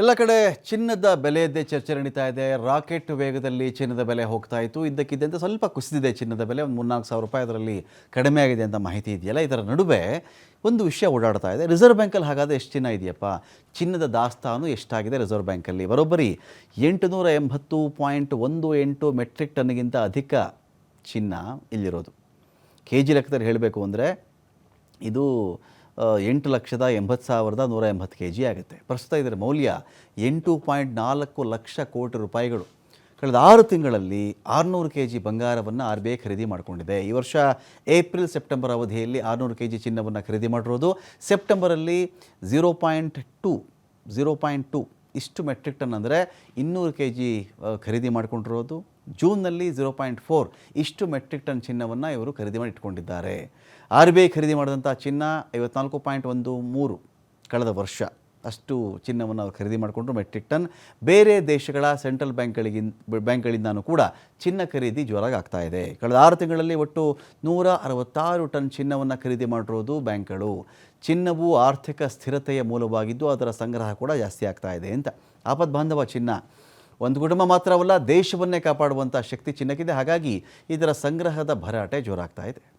ಎಲ್ಲ ಕಡೆ ಚಿನ್ನದ ಬೆಲೆಯದ್ದೇ ಚರ್ಚೆ ನಡೀತಾ ಇದೆ. ರಾಕೆಟ್ ವೇಗದಲ್ಲಿ ಚಿನ್ನದ ಬೆಲೆ ಹೋಗ್ತಾ ಇತ್ತು. ಇದ್ದಕ್ಕಿದ್ದಂತೆ ಸ್ವಲ್ಪ ಕುಸಿದಿದೆ ಚಿನ್ನದ ಬೆಲೆ. ಒಂದು ಮೂರ್ನಾಲ್ಕು ಸಾವಿರ ರೂಪಾಯಿ ಅದರಲ್ಲಿ ಕಡಿಮೆ ಆಗಿದೆ ಅಂತ ಮಾಹಿತಿ ಇದೆಯಲ್ಲ? ಇದರ ನಡುವೆ ಒಂದು ವಿಷಯ ಓಡಾಡ್ತಾ ಇದೆ. ರಿಸರ್ವ್ ಬ್ಯಾಂಕಲ್ಲಿ ಹಾಗಾದರೆ ಎಷ್ಟು ಚಿನ್ನ ಇದೆಯಪ್ಪ? ಚಿನ್ನದ ದಾಸ್ತಾನು ಎಷ್ಟಾಗಿದೆ ರಿಸರ್ವ್ ಬ್ಯಾಂಕಲ್ಲಿ? ಬರೋಬ್ಬರಿ ಎಂಟುನೂರ ಎಂಬತ್ತು ಪಾಯಿಂಟ್ ಒಂದು ಎಂಟು ಮೆಟ್ರಿಕ್ ಟನ್ಗಿಂತ ಅಧಿಕ ಚಿನ್ನ ಇಲ್ಲಿರೋದು. ಕೆ ಜಿ ಲೆಕ್ಕದಲ್ಲಿ ಹೇಳಬೇಕು ಅಂದರೆ ಇದು ಎಂಟು ಲಕ್ಷದ ಎಂಬತ್ತು ಸಾವಿರದ ನೂರ ಎಂಬತ್ತು ಕೆ ಜಿ ಆಗುತ್ತೆ. ಪ್ರಸ್ತುತ ಇದರ ಮೌಲ್ಯ ಎಂಟು ಪಾಯಿಂಟ್ ನಾಲ್ಕು ಲಕ್ಷ ಕೋಟಿ ರೂಪಾಯಿಗಳು. ಕಳೆದ ಆರು ತಿಂಗಳಲ್ಲಿ ಆರುನೂರು ಕೆ ಜಿ ಬಂಗಾರವನ್ನು ಆರ್ ಬಿ ಐ ಖರೀದಿ ಮಾಡಿಕೊಂಡಿದೆ. ಈ ವರ್ಷ ಏಪ್ರಿಲ್ ಸೆಪ್ಟೆಂಬರ್ ಅವಧಿಯಲ್ಲಿ ಆರುನೂರು ಕೆ ಜಿ ಚಿನ್ನವನ್ನು ಖರೀದಿ ಮಾಡಿರೋದು. ಸೆಪ್ಟೆಂಬರಲ್ಲಿ zero point two zero point two ಇಷ್ಟು ಮೆಟ್ರಿಕ್ ಟನ್ ಅಂದರೆ ಇನ್ನೂರು ಕೆ ಜಿ ಖರೀದಿ ಮಾಡಿಕೊಂಡಿರೋದು. ಜೂನ್ನಲ್ಲಿ ಝೀರೋ ಪಾಯಿಂಟ್ ಫೋರ್ ಇಷ್ಟು ಮೆಟ್ರಿಕ್ ಟನ್ ಚಿನ್ನವನ್ನು ಇವರು ಖರೀದಿ ಮಾಡಿ ಇಟ್ಕೊಂಡಿದ್ದಾರೆ. ಆರ್ ಬಿ ಐ ಖರೀದಿ ಮಾಡಿದಂಥ ಚಿನ್ನ ಐವತ್ನಾಲ್ಕು ಪಾಯಿಂಟ್ ಒಂದು ಮೂರು ಕಳೆದ ವರ್ಷ. ಅಷ್ಟು ಚಿನ್ನವನ್ನು ಅವರು ಖರೀದಿ ಮಾಡಿಕೊಂಡ್ರು ಮೆಟ್ರಿಕ್ ಟನ್ ಬೇರೆ ದೇಶಗಳ ಸೆಂಟ್ರಲ್ ಬ್ಯಾಂಕ್ಗಳಿಗಿಂತ ಬ್ಯಾಂಕ್ಗಳಿಂದನೂ ಕೂಡ ಚಿನ್ನ ಖರೀದಿ ಜೋರಾಗಿ ಆಗ್ತಾ ಇದೆ. ಕಳೆದ ಆರು ತಿಂಗಳಲ್ಲಿ ಒಟ್ಟು ನೂರ ಅರವತ್ತಾರು ಟನ್ ಚಿನ್ನವನ್ನು ಖರೀದಿ ಮಾಡಿರೋದು ಬ್ಯಾಂಕ್ಗಳು. ಚಿನ್ನವು ಆರ್ಥಿಕ ಸ್ಥಿರತೆಯ ಮೂಲವಾಗಿದ್ದು ಅದರ ಸಂಗ್ರಹ ಕೂಡ ಜಾಸ್ತಿ ಆಗ್ತಾ ಇದೆ ಅಂತ. ಆಪದ್ ಬಾಂಧವ ಚಿನ್ನ. ಒಂದು ಕುಟುಂಬ ಮಾತ್ರವಲ್ಲ ದೇಶವನ್ನೇ ಕಾಪಾಡುವಂಥ ಶಕ್ತಿ ಚಿನ್ನಕ್ಕಿದೆ. ಹಾಗಾಗಿ ಇದರ ಸಂಗ್ರಹದ ಭರಾಟೆ ಜೋರಾಗ್ತಾ ಇದೆ.